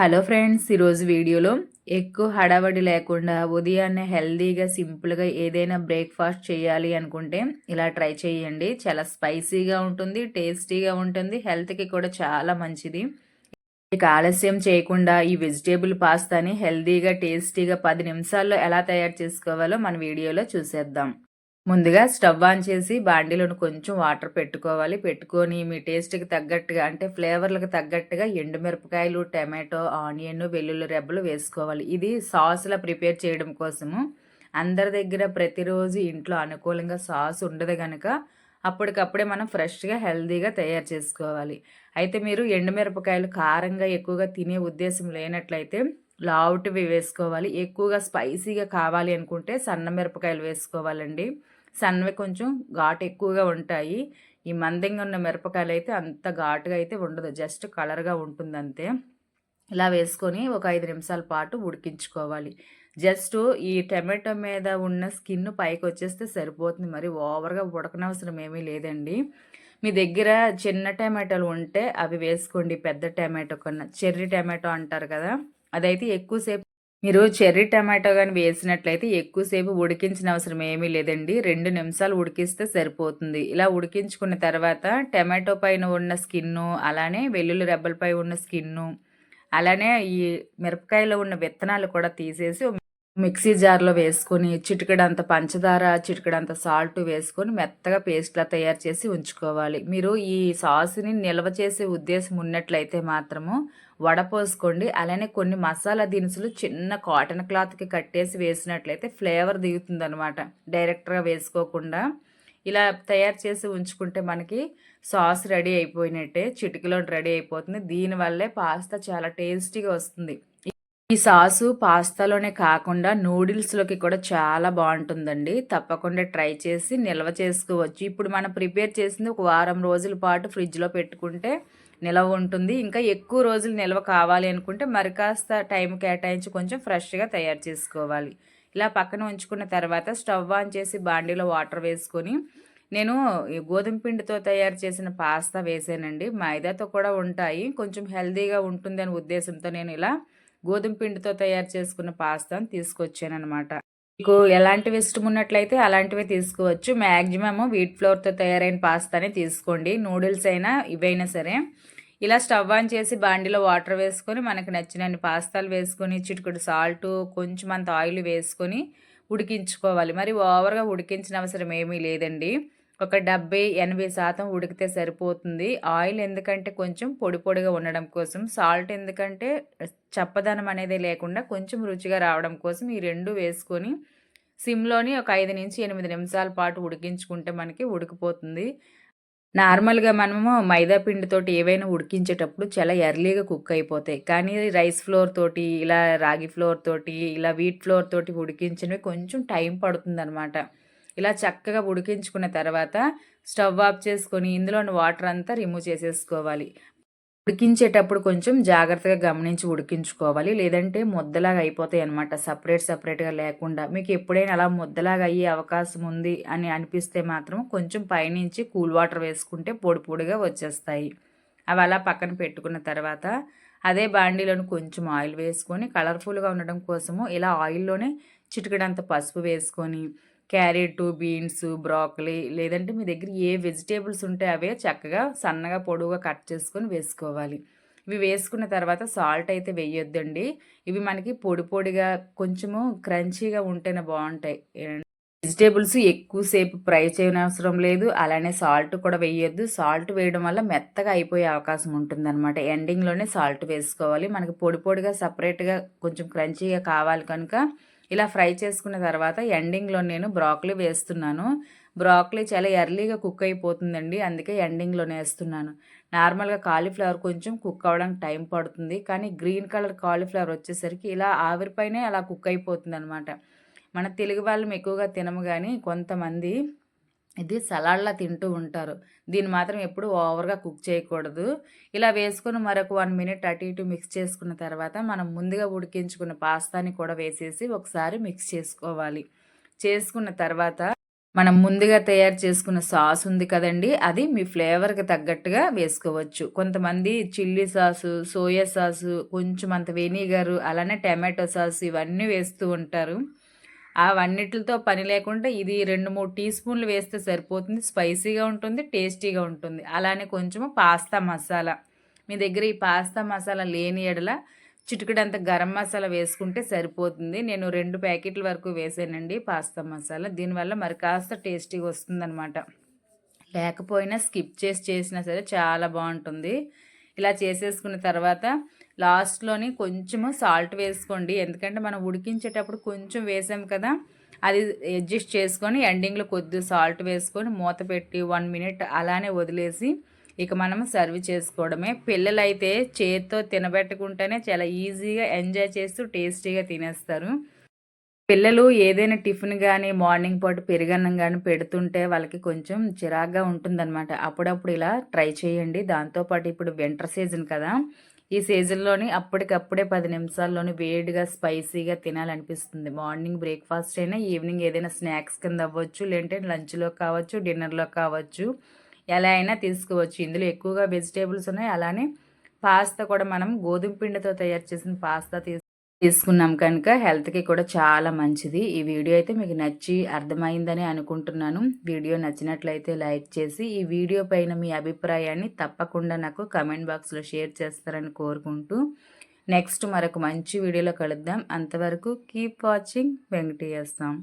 Hello friends ఈరోజు వీడియోలో ఎక్కువ హడావడి లేకుండా ఉదయాన్నే హెల్దీగా సింపుల్గా ఏదైనా బ్రేక్ఫాస్ట్ చేయాలి అనుకుంటే ఇలా ట్రై చేయండి. చాలా స్పైసీగా ఉంటుంది టేస్టీగా ఉంటుంది హెల్త్కి కూడా చాలా మంచిది. ఇక ఆలస్యం చేయకుండా ఈ వెజిటేబుల్ పాస్తాని హెల్దీగా టేస్టీగా పది నిమిషాల్లో ఎలా తయారు చేసుకోవాలో మన వీడియోలో చూసేద్దాం. ముందుగా స్టవ్ ఆన్ చేసి బాండీలోని కొంచెం వాటర్ పెట్టుకోవాలి. పెట్టుకొని మీ టేస్ట్కి తగ్గట్టుగా అంటే ఫ్లేవర్లకు తగ్గట్టుగా ఎండుమిరపకాయలు టమాటో ఆనియన్ వెల్లుల్లి రెబ్బలు వేసుకోవాలి. ఇది సాస్లా ప్రిపేర్ చేయడం కోసము. అందరి దగ్గర ప్రతిరోజు ఇంట్లో అనుకూలంగా సాస్ ఉండదు కనుక అప్పటికప్పుడే మనం ఫ్రెష్గా హెల్దీగా తయారు చేసుకోవాలి. అయితే మీరు ఎండుమిరపకాయలు కారంగా ఎక్కువగా తినే ఉద్దేశం లేనట్లయితే లావుటివి వేసుకోవాలి. ఎక్కువగా స్పైసీగా కావాలి అనుకుంటే సన్న మిరపకాయలు వేసుకోవాలండి. సన్నవి కొంచెం ఘాటు ఎక్కువగా ఉంటాయి. ఈ మందంగా ఉన్న మిరపకాయలు అయితే అంత ఘాటుగా అయితే ఉండదు. జస్ట్ కలర్గా ఉంటుంది అంతే ఇలా వేసుకొని ఒక ఐదు నిమిషాల పాటు ఉడికించుకోవాలి. జస్ట్ ఈ టమాటో మీద ఉన్న స్కిన్ పైకి వచ్చేస్తే సరిపోతుంది. మరి ఓవర్గా ఉడకనవసరం ఏమీ లేదండి. మీ దగ్గర చిన్న టమాటోలు ఉంటే అవి వేసుకోండి. పెద్ద టమాటో కన్నా. చెర్రీ టమాటో అంటారు కదా అదైతే ఎక్కువసేపు మీరు చెర్రీ టమాటో కానీ వేసినట్లయితే ఎక్కువసేపు ఉడికించిన అవసరం ఏమీ లేదండి. రెండు నిమిషాలు ఉడికిస్తే సరిపోతుంది. ఇలా ఉడికించుకున్న తర్వాత టమాటో పైన ఉన్న స్కిన్ను అలానే వెల్లుల్లి రెబ్బలపై ఉన్న స్కిన్ను అలానే ఈ మిరపకాయలో ఉన్న విత్తనాలు కూడా తీసేసి మిక్సీ జార్లో వేసుకొని చిటికడంత పంచదార చిటికడంత సాల్ట్ వేసుకొని మెత్తగా పేస్ట్లా తయారు చేసి ఉంచుకోవాలి. మీరు ఈ సాస్ని నిల్వ చేసే ఉద్దేశం ఉన్నట్లయితే మాత్రము వడపోసుకోండి. అలానే కొన్ని మసాలా దినుసులు చిన్న కాటన్ క్లాత్కి కట్టేసి వేసినట్లయితే ఫ్లేవర్ దిగుతుంది అనమాట డైరెక్ట్గా వేసుకోకుండా. ఇలా తయారు చేసి ఉంచుకుంటే మనకి సాస్ రెడీ అయిపోయినట్టే చిటికలో రెడీ అయిపోతుంది. దీనివల్లే పాస్తా చాలా టేస్టీగా వస్తుంది. ఈ సాసు పాస్తాలోనే కాకుండా నూడిల్స్లోకి కూడా చాలా బాగుంటుందండి. తప్పకుండా ట్రై చేసి నిల్వ చేసుకోవచ్చు. ఇప్పుడు మనం ప్రిపేర్ చేసింది ఒక వారం రోజుల పాటు ఫ్రిడ్జ్లో పెట్టుకుంటే నిల్వ ఉంటుంది. ఇంకా ఎక్కువ రోజులు నిల్వ కావాలి అనుకుంటే మరి కాస్త టైం కేటాయించి కొంచెం ఫ్రెష్గా తయారు చేసుకోవాలి. ఇలా పక్కన ఉంచుకున్న తర్వాత స్టవ్ ఆన్ చేసి బాండీలో వాటర్ వేసుకొని నేను గోధుమ పిండితో తయారు చేసిన పాస్తా వేసానండి. మైదాతో కూడా ఉంటాయి. కొంచెం హెల్దీగా ఉంటుంది అనే ఉద్దేశంతో నేను ఇలా గోధుమ పిండితో తయారు చేసుకున్న పాస్తాను తీసుకొచ్చాను అనమాట మీకు ఎలాంటివి ఇష్టం ఉన్నట్లయితే అలాంటివి తీసుకోవచ్చు. మ్యాక్సిమమ్ వీట్ ఫ్లోర్తో తయారైన పాస్తానే తీసుకోండి. నూడిల్స్ అయినా ఇవైనా సరే. ఇలా స్టవ్ ఆన్ చేసి బాండిలో వాటర్ వేసుకొని మనకు నచ్చినన్ని పాస్తాలు వేసుకొని చిటికుడు సాల్ట్ కొంచెం అంత ఆయిల్ వేసుకొని ఉడికించుకోవాలి. మరి ఓవర్గా ఉడికించిన అవసరం ఏమీ లేదండి. ఒక డెబ్బై ఎనభై శాతం ఉడికితే సరిపోతుంది. ఆయిల్ ఎందుకంటే కొంచెం పొడి పొడిగా ఉండడం కోసం సాల్ట్ ఎందుకంటే చప్పదనం అనేది లేకుండా కొంచెం రుచిగా రావడం కోసం ఈ రెండు వేసుకొని సిమ్లోని ఒక ఐదు నుంచి ఎనిమిది నిమిషాల పాటు ఉడికించుకుంటే మనకి ఉడికిపోతుంది. నార్మల్గా మనము మైదా పిండితోటి ఏవైనా ఉడికించేటప్పుడు చాలా ఎర్లీగా కుక్ అయిపోతాయి. కానీ రైస్ ఫ్లోర్ తోటి ఇలా రాగి ఫ్లోర్ తోటి ఇలా వీట్ ఫ్లోర్ తోటి ఉడికించినవి కొంచెం టైం పడుతుంది అనమాట ఇలా చక్కగా ఉడికించుకున్న తర్వాత స్టవ్ ఆఫ్ చేసుకొని ఇందులోని వాటర్ అంతా రిమూవ్ చేసేసుకోవాలి. ఉడికించేటప్పుడు కొంచెం జాగ్రత్తగా గమనించి ఉడికించుకోవాలి. లేదంటే ముద్దలాగా అయిపోతాయి అనమాట సపరేట్ సపరేట్గా లేకుండా. మీకు ఎప్పుడైనా అలా ముద్దలాగా అయ్యే అవకాశం ఉంది అని అనిపిస్తే మాత్రం కొంచెం పైనుంచి కూల్ వాటర్ వేసుకుంటే పొడి పొడిగా వచ్చేస్తాయి. అవి అలా పక్కన పెట్టుకున్న తర్వాత అదే బాండీలోని కొంచెం ఆయిల్ వేసుకొని కలర్ఫుల్గా ఉండడం కోసము ఇలా ఆయిల్లోనే చిటికడంత పసుపు వేసుకొని క్యారెట్ బీన్స్ బ్రాకలీ లేదంటే మీ దగ్గర ఏ వెజిటేబుల్స్ ఉంటే అవే చక్కగా సన్నగా పొడువుగా కట్ చేసుకొని వేసుకోవాలి. ఇవి వేసుకున్న తర్వాత సాల్ట్ అయితే వేయొద్దండి. ఇవి మనకి పొడి పొడిగా కొంచెము క్రంచీగా ఉంటేనే బాగుంటాయి. వెజిటేబుల్స్ ఎక్కువసేపు ఫ్రై చేయనవసరం లేదు. అలానే సాల్ట్ కూడా వేయొద్దు. సాల్ట్ వేయడం వల్ల మెత్తగా అయిపోయే అవకాశం ఉంటుందన్నమాట. ఎండింగ్లోనే సాల్ట్ వేసుకోవాలి. మనకి పొడి పొడిగా సపరేట్గా కొంచెం క్రంచీగా కావాలి కనుక ఇలా ఫ్రై చేసుకున్న తర్వాత ఎండింగ్లో నేను బ్రాక్లీ వేస్తున్నాను. బ్రాక్లీ చాలా ఎర్లీగా కుక్ అయిపోతుందండి. అందుకే ఎండింగ్లోనే వేస్తున్నాను. నార్మల్గా కాలీఫ్లవర్ కొంచెం కుక్ అవ్వడానికి టైం పడుతుంది. కానీ గ్రీన్ కలర్ కాలీఫ్లవర్ వచ్చేసరికి ఇలా ఆవిరిపైనే అలా కుక్ అయిపోతుంది అనమాట మన తెలుగు వాళ్ళం ఎక్కువగా తినము కానీ కొంతమంది ఇది సలాడ్లా తింటూ ఉంటారు దీన్ని మాత్రం ఎప్పుడు ఓవర్గా కుక్ చేయకూడదు ఇలా వేసుకుని మరొక వన్ మినిట్ అటు ఇటు మిక్స్ చేసుకున్న తర్వాత మనం ముందుగా ఉడికించుకున్న పాస్తాని కూడా వేసేసి ఒకసారి మిక్స్ చేసుకోవాలి చేసుకున్న తర్వాత మనం ముందుగా తయారు చేసుకున్న సాస్ ఉంది కదండీ! అది మీ ఫ్లేవర్‌కి తగ్గట్టుగా వేసుకోవచ్చు. కొంతమంది చిల్లీ సాసు, సోయా సాసు, కొంచెం అంత వెనిగర్ అలానే టమాటో సాస్ ఇవన్నీ వేస్తూ ఉంటారు. అవన్నిటితో పని లేకుండా ఇది 2, 3 టీ స్పూన్లు వేస్తే సరిపోతుంది. స్పైసీగా ఉంటుంది, టేస్టీగా ఉంటుంది. అలానే కొంచెము పాస్తా మసాలా. మీ దగ్గర ఈ పాస్తా మసాలా లేని ఎడల చిటికడంత గరం మసాలా వేసుకుంటే సరిపోతుంది. నేను రెండు ప్యాకెట్ల వరకు వేసానండి పాస్తా మసాలా. దీనివల్ల మరి కాస్త టేస్టీగా వస్తుందనమాట. లేకపోయినా స్కిప్ చేసి చేసినా సరే చాలా బాగుంటుంది ఇలా చేసేసుకున్న తర్వాత లాస్ట్‌లోని కొంచెము సాల్ట్ వేసుకోండి. ఎందుకంటే మనం ఉడికించేటప్పుడు కొంచెం వేసాం కదా! అది అడ్జస్ట్ చేసుకొని ఎండింగ్‌లో కొద్దిగా సాల్ట్ వేసుకొని మూత పెట్టి వన్ మినిట్ అలానే వదిలేసి ఇక మనం సర్వ్ చేసుకోవడమే. పిల్లలైతే చేత్తో తినబెట్టుకుంటేనే చాలా ఈజీగా ఎంజాయ్ చేస్తూ టేస్టీగా తినేస్తారు. పిల్లలు ఏదైనా టిఫిన్ కానీ మార్నింగ్ పూట పెరుగన్నం కానీ పెడుతుంటే వాళ్ళకి కొంచెం చిరాగ్గా ఉంటుందనమాట. అప్పుడప్పుడు ఇలా ట్రై చేయండి. దాంతో పాటు ఇప్పుడు వింటర్ సీజన్ కదా! ఈ సీజన్‌లోని అప్పటికప్పుడే పది నిమిషాల్లోనే వేడిగా, స్పైసీగా తినాలనిపిస్తుంది. మార్నింగ్ బ్రేక్‌ఫాస్ట్ అయినా, ఈవినింగ్ ఏదైనా స్నాక్స్ కింద అవ్వచ్చు, లేదంటే లంచ్‌లో కావచ్చు, డిన్నర్‌లో కావచ్చు. ఎలా అయినా తీసుకోవచ్చు. ఇందులో ఎక్కువగా వెజిటేబుల్స్ ఉన్నాయి. అలానే పాస్తా కూడా మనం గోధుమ పిండితో తయారు చేసిన పాస్తా తీసుకు తీసుకున్నాం కనుక హెల్త్‌కి కూడా చాలా మంచిది. ఈ వీడియో అయితే మీకు నచ్చి అర్థమైందని అనుకుంటున్నాను. వీడియో నచ్చినట్లయితే లైక్ చేసి, ఈ వీడియో పైన మీ అభిప్రాయాన్ని తప్పకుండా నాకు కమెంట్ బాక్స్‌లో షేర్ చేస్తారని కోరుకుంటూ, నెక్స్ట్ మరొక మంచి వీడియోలో కలుద్దాం. అంతవరకు కీప్ వాచింగ్ వెంకటేశం.